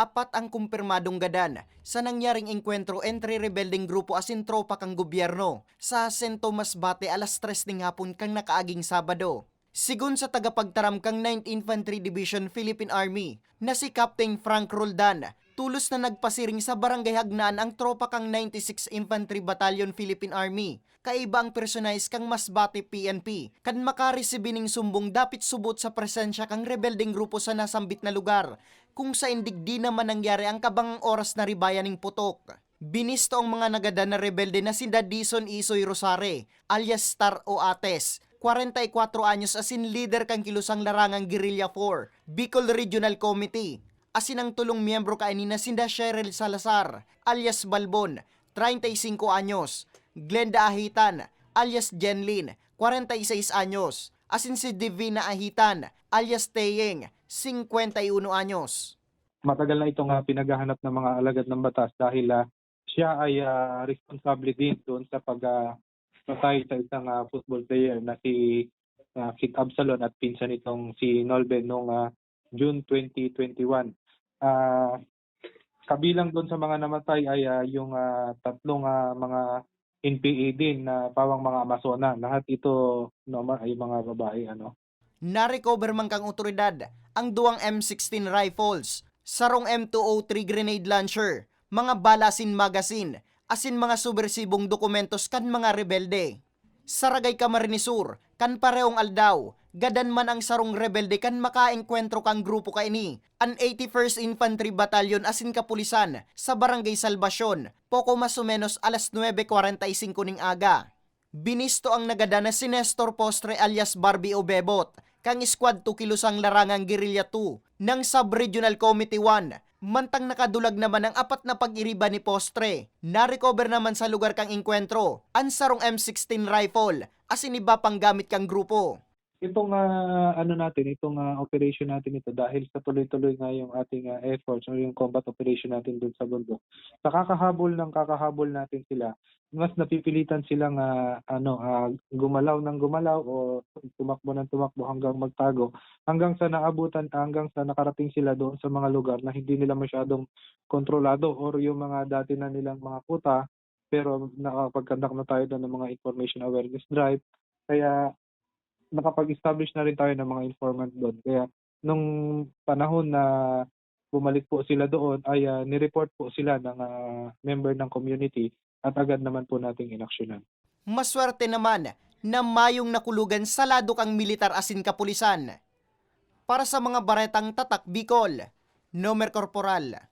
apat ang kumpirmadong gadan sa nangyaring engkwentro entre rebelding grupo asin tropa kang gobyerno sa St. Tomas Bate alas 3 ning hapon kang nakaaging Sabado. Sigun sa tagapagtaram kang 9th Infantry Division Philippine Army na si Captain Frank Roldan, tulos na nagpasiring sa barangay Hagnaan ang tropa kang 96 Infantry Battalion Philippine Army. Kaiba ang personalis kang Masbate PNP, kan makaresibin ning sumbong dapit subot sa presensya kang rebelding grupo sa nasambit na lugar, kung sa indig di naman nangyari ang kabangang oras na ribayan ning putok. Binisto ang mga nagada na rebelde na si Dadison Isoy Rosare, alias Star o Ates, 44 anyos asin leader kang kilusang larangang Guerrilla 4, Bicol Regional Committee. Asin ang tulong miyembro kaini na sinda Cheryl Salazar, alias Balbon, 35 anyos. Glenda Ahitan, alias Jenlyn, 46 anyos. Asin si Divina Ahitan, alias Teyeng, 51 anyos. matagal na itong ah, pinaghahanap ng mga alagad ng batas dahil ah, siya ay ah, responsable din doon sa pag patay sa isang ah, football player na si ah, Kit Absalon at pinsan itong si Nolben noong ah, June 2021. Ah, kabilang doon sa mga namatay ay ah, yung ah, tatlong ah, mga NPA din na pawang mga Amazona. Lahat ito no, ay mga babae ano. Narecover man kang otoridad ang duwang M16 rifles, sarong M203 grenade launcher, mga balasin magazine, asin mga subversibong dokumentos kan mga rebelde. Saragay Camarines kan pareong aldaw, gadan man ang sarong rebelde kan makaengkwentro kang grupo kaini, an 81st Infantry Battalion asin kapulisan sa Barangay Salvacion, poko mas o menos alas 9.45 ning aga. Binisto ang nagada na si Nestor Postre alias Barbie Obebot, kang Squad 2 Kilusang Larangang Guerrilla 2 ng Sub-Regional Committee 1. Mantang nakadulag naman ang apat na pag-iriba ni Postre. Na-recover naman sa lugar kang inkwentro, ang sarong M16 rifle, asin iba pang gamit kang grupo. Itong ah, ano natin, itong ah, operation natin ito dahil sa tuloy-tuloy nga yung ating ah, efforts or yung combat operation natin doon sa bundok. Sa kakahabol ng kakahabol natin sila, mas napipilitan silang ah, ano ah, gumalaw ng gumalaw o tumakbo ng tumakbo hanggang magtago hanggang sa naabutan hanggang sa nakarating sila doon sa mga lugar na hindi nila masyadong kontrolado or yung mga dati na nilang mga kuta pero nakapag-conduct na tayo doon ng mga information awareness drive kaya nakapag-establish na rin tayo ng mga informant doon. Kaya nung panahon na bumalik po sila doon ay ah, nireport po sila ng ah, member ng community at agad naman po nating inaksyonan. Maswerte naman na mayong nakulugan sa lado kang militar asin kapulisan. Para sa mga baretang tatak Bicol, Nomer Corporal,